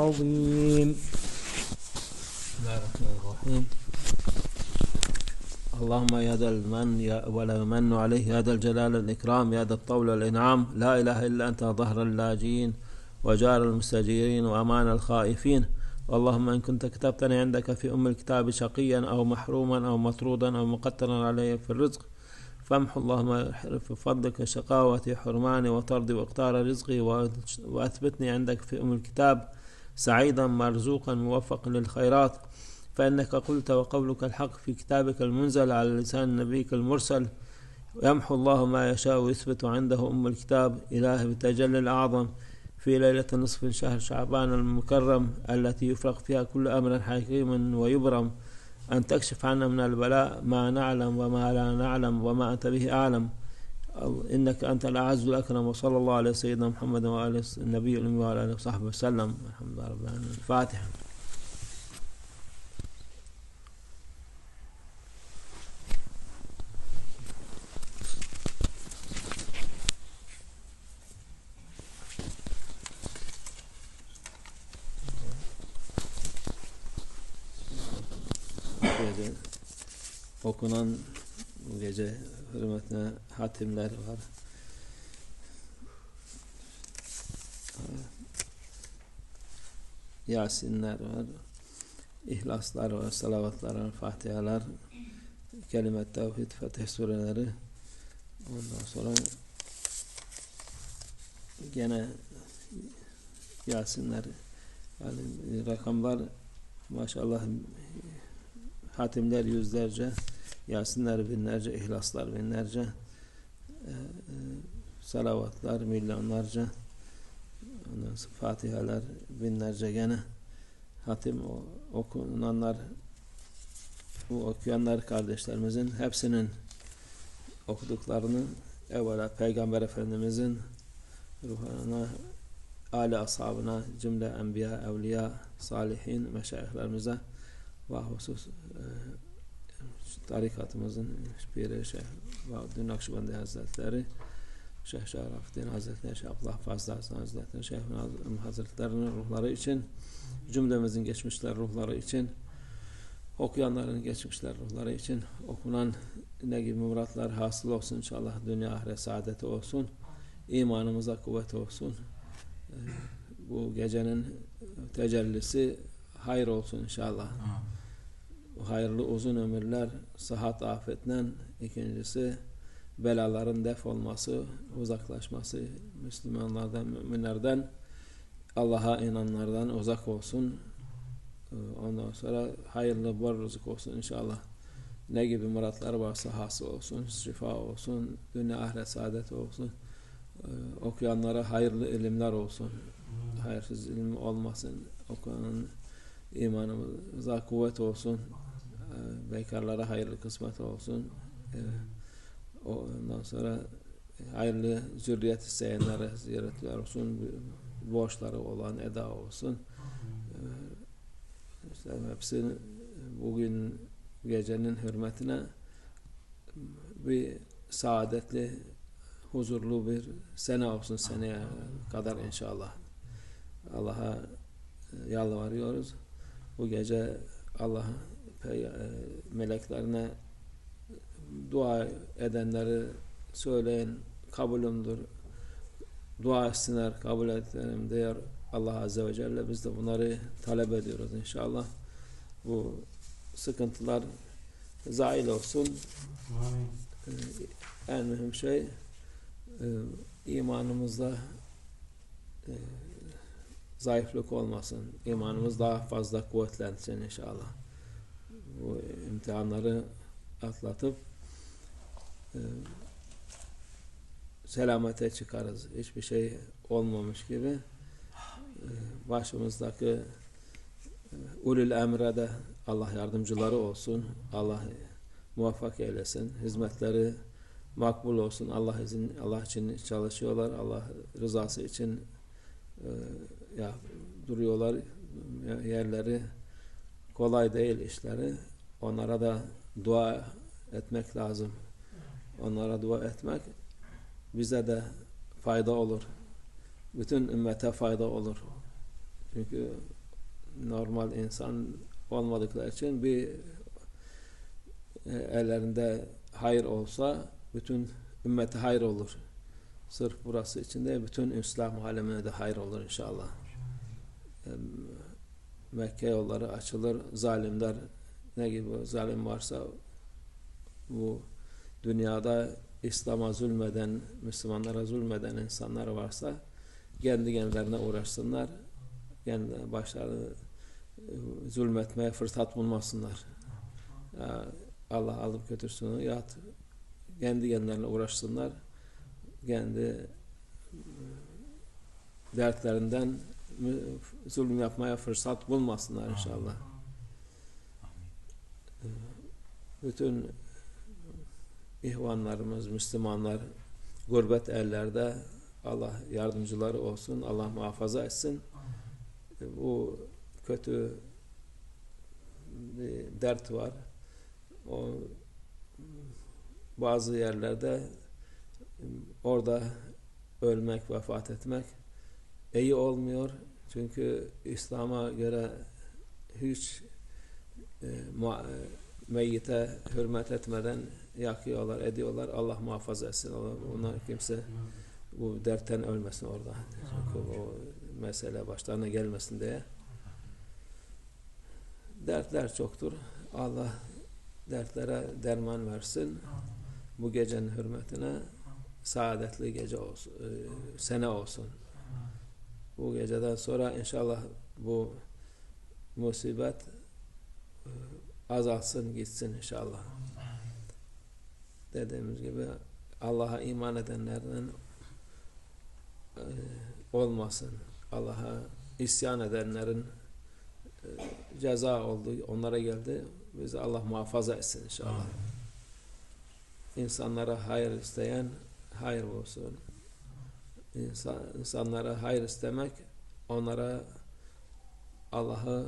عظيم بسم الله الرحمن الرحيم اللهم يا ذا المن يا ولا يمن عليه يا ذا الجلال الإكرام يا ذا الطول والإنعام لا إله إلا أنت ظهر اللاجئين وجار المستجيرين وأمان الخائفين اللهم إن كنت كتبتني عندك في أم الكتاب شقيا أو محروما أو مطرودا أو مقترا علي في الرزق فامحو اللهم حرف فضلك شقاوتي حرماني وطردي واقتار رزقي وأثبتني عندك في أم الكتاب سعيدا مرزوقا موفقا للخيرات. فإنك قلت وقولك الحق في كتابك المنزل على لسان نبيك المرسل. يمحو الله ما يشاء ويثبت عنده أم الكتاب إله بالتجلي الأعظم. في ليلة نصف شهر شعبان المكرم التي يفرق فيها كل أمر حكيم ويبرم. أن تكشف عنا من البلاء ما نعلم وما لا نعلم وما أنت به أعلم. إنك أنت الأعز الأكرم وصلى الله على سيدنا محمد وآله النبي الأمي وعلى آله وصحبه وسلم. الحمد لله رب العالمين. الفاتحة okunan gece hürmetine hatimler var. Yasinler var. İhlaslar var, salavatlar var, fatihalar, kelimet tevhid, fetih sureleri. Ondan sonra gene Yasinler yani rakamlar maşallah hatimler yüzlerce, Yasinler binlerce, ihlaslar binlerce, e, e, salavatlar milyonlarca, ondan fatihalar binlerce gene hatim okunanlar bu okuyanlar kardeşlerimizin hepsinin okuduklarını evvela Peygamber Efendimizin ruhuna, Ali ashabına, cümle enbiya, evliya, salihin, meşayihlerimize ve husus e, tarikatımızın piri Şeyh Vahdin Nakşibendi Hazretleri Şeyh Şerafettin Hazretleri Şeyh Abdullah Fazıl Hasan Hazretleri Şeyh Hazretlerinin ruhları için cümlemizin geçmişler ruhları için okuyanların geçmişler ruhları için okunan ne gibi muratlar hasıl olsun inşallah dünya ahiret saadeti olsun imanımıza kuvvet olsun bu gecenin tecellisi hayır olsun inşallah. Hayırlı uzun ömürler, sıhhat afetten, ikincisi belaların def olması, uzaklaşması, Müslümanlardan, müminlerden, Allah'a inanlardan uzak olsun. Ondan sonra hayırlı bol rızık olsun inşallah. Ne gibi muratlar varsa hasıl olsun, şifa olsun, dünya ahiret saadet olsun. Okuyanlara hayırlı ilimler olsun. Hayırsız ilim olmasın. Okuyanın imanımıza kuvvet olsun. Bekarlara hayırlı kısmet olsun. Ondan sonra hayırlı zürriyet isteyenlere ziyaretler olsun. Borçları olan eda olsun. İşte hepsini bugün gecenin hürmetine bir saadetli, huzurlu bir sene olsun seneye kadar inşallah. Allah'a yalvarıyoruz. Bu gece Allah meleklerine dua edenleri söyleyin kabulümdür. Dua etsinler, kabul edelim diyor Allah Azze ve Celle. Biz de bunları talep ediyoruz inşallah. Bu sıkıntılar zail olsun. Amin. En mühim şey imanımızda zayıflık olmasın. İmanımız daha fazla kuvvetlensin inşallah. Bu imtihanları atlatıp e, selamete çıkarız. Hiçbir şey olmamış gibi e, başımızdaki e, ulul emre de Allah yardımcıları olsun. Allah muvaffak eylesin. Hizmetleri makbul olsun. Allah izin Allah için çalışıyorlar. Allah rızası için e, ya duruyorlar yerleri kolay değil işleri onlara da dua etmek lazım onlara dua etmek bize de fayda olur bütün ümmete fayda olur çünkü normal insan olmadıkları için bir e, ellerinde hayır olsa bütün ümmete hayır olur. Sırf burası için de bütün İslam alemine de hayır olur inşallah. Mekke yolları açılır. Zalimler ne gibi zalim varsa bu dünyada İslam'a zulmeden, Müslümanlara zulmeden insanlar varsa kendi kendilerine uğraşsınlar. Kendi başlarını e, zulmetmeye fırsat bulmasınlar. Allah alıp götürsün ya kendi kendilerine uğraşsınlar. Kendi e, dertlerinden zulüm yapmaya fırsat bulmasınlar inşallah. E, bütün ihvanlarımız, Müslümanlar gurbet ellerde Allah yardımcıları olsun, Allah muhafaza etsin. Bu kötü bir dert var. O bazı yerlerde orada ölmek, vefat etmek iyi olmuyor. Çünkü İslam'a göre hiç e, meyyite hürmet etmeden yakıyorlar, ediyorlar. Allah muhafaza etsin. Onlar kimse bu dertten ölmesin orada. Çünkü o mesele başlarına gelmesin diye. Dertler çoktur. Allah dertlere derman versin. Bu gecenin hürmetine saadetli gece olsun, e, sene olsun. Bu geceden sonra inşallah bu musibet e, azalsın gitsin inşallah. Dediğimiz gibi Allah'a iman edenlerden e, olmasın. Allah'a isyan edenlerin e, ceza oldu, onlara geldi. Bizi Allah muhafaza etsin inşallah. İnsanlara hayır isteyen hayır olsun. İnsan, insanlara hayır istemek onlara Allah'ı